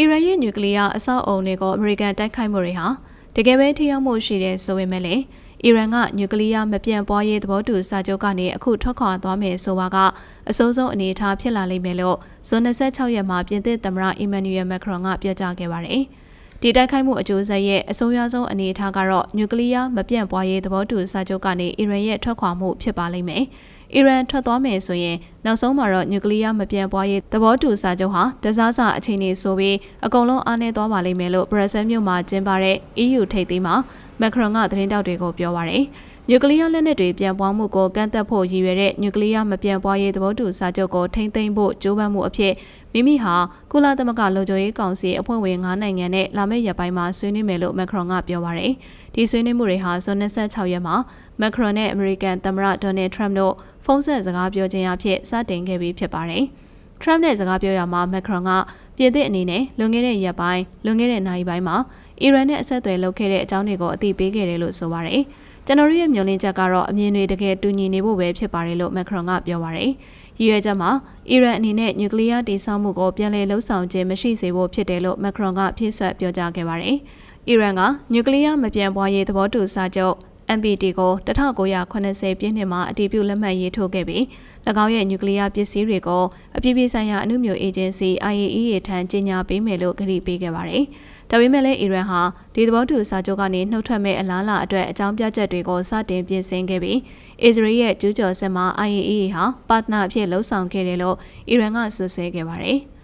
အီရန်ရဲ့နျူကလ িয়ার အဆောက်အုံတွေကိုအမေရိကန်တိုက်ခိုက်မှုတွေဟာတကယ်ပဲထိရောက်မှုရှိတဲ့ဆိုပေမဲ့လည်းအီရန်ကနျူကလ িয়ার မပြန့်ပွားရေးသဘောတူစာချုပ်ကနေအခုထွက်ခွာသွားမယ်ဆိုပါကအစိုးဆုံးအနေအထားဖြစ်လာလိမ့်မယ်လို့ဇွန်26ရက်မှာပြင်သစ်သမ္မတအီမန်နျူရယ်မက်ခရွန်ကပြောကြားခဲ့ပါတယ်။ဒီတိုက်ခိုက်မှုအကျိုးဆက်ရဲ့အဆိုးရွားဆုံးအနေအထားကတော့နျူကလ িয়ার မပြန့်ပွားရေးသဘောတူစာချုပ်ကနေအီရန်ရဲ့ထွက်ခွာမှုဖြစ်ပါလိမ့်မယ်။ အီရန်ထွက်သွားမယ်ဆိုရင်နောက်ဆုံးမှာတော့နျူကလ িয়ার မပြန့်ပွားရေးသဘောတူစာချုပ်ဟာတစားစအခြေအနေဆိုပြီးအကုန်လုံးအားနည်းသွားပါလိမ့်မယ်လို့ဘရက်ဆယ်မြို့မှာကျင်းပတဲ့ EU ထိပ်သီးမှာမက်ခရွန်ကသတင်းတောက်တွေကိုပြောပါရယ်နျူကလ িয়ার လက်နက်တွေပြန်ပွားမှုကိုကန့်သက်ဖို့ရည်ရွယ်တဲ့နျူကလ িয়ার မပြန်ပွားရေးသဘောတူစာချုပ်ကိုထိမ့်သိမ်းဖို့ကြိုးပမ်းမှုအဖြစ်မိမိဟာကုလသမဂ္ဂလုံခြုံရေးကောင်စီအဖွဲ့ဝင်9နိုင်ငံနဲ့လာမယ့်ရက်ပိုင်းမှာဆွေးနွေးမယ်လို့မက်ခရွန်ကပြောပါရယ်ဒီဆွေးနွေးမှုတွေဟာဇွန်26ရက်မှာ မက်ခရွန်နဲ့အမေရိကန်သမ္မတဒေါ်နယ်ထရမ့်တို့ဖုန်းဆက်စကားပြောခြင်းအဖြစ်စတင်ခဲ့ပြီးဖြစ်ပါတယ်ထရမ့်နဲ့စကားပြောရမှာမက်ခရွန်ကပြည်သစ်အနေနဲ့လွန်ခဲ့တဲ့ရက်ပိုင်းလွန်ခဲ့တဲ့နိုင်ပိုင်းမှာအီရန်နဲ့အဆက်အသွယ်လုပ်ခဲ့တဲ့အကြောင်းတွေကိုအသိပေးခဲ့တယ်လို့ဆိုပါရယ်ကျွန်တော်ရဲ့မျှော်လင့်ချက်ကတော့အမြင်တွေတကယ်တူညီနေဖို့ပဲဖြစ်ပါတယ်လို့မက်ခရွန်ကပြောပါရယ်ရည်ရွယ်ချက်မှာအီရန်အနေနဲ့နျူကလ িয়ার တည်ဆောက်မှုကိုပြန်လည်လှုပ်ဆောင်ခြင်းမရှိစေဖို့ဖြစ်တယ်လို့မက်ခရွန်ကဖြည့်ဆွတ်ပြောကြားခဲ့ပါတယ်။အီရန်ကနျူကလ িয়ার မပြန့်ပွားရေးသဘောတူစာချုပ် MPT ကို1980ပြည့်နှစ်မှာအတည်ပြုလက်မှတ်ရေးထိုးခဲ့ပြီး၎င်းရဲ့နျူကလ িয়ার ပစ္စည်းတွေကိုအပြည်ပြည်ဆိုင်ရာအမှုမျိုးအေဂျင်စီ IAEA ထံကြေညာပေးမယ်လို့ကတိပေးခဲ့ပါတယ်။ဒါပေမဲ့လည်းအီရန်ဟာဒီသဘောတူစာချုပ်ကနေနှုတ်ထွက်မဲ့အလားအလာအတွက်အကြောင်းပြချက်တွေကိုစတင်ပြင်ဆင်ခဲ့ပြီးအစ္စရေးရဲ့ကျူးကျော်စစ်မှာ IAEA ဟာပါတနာအဖြစ်လှုပ်ဆောင်ခဲ့တယ်လို့အီရန်ကဆွဆွဲခဲ့ပါတယ်။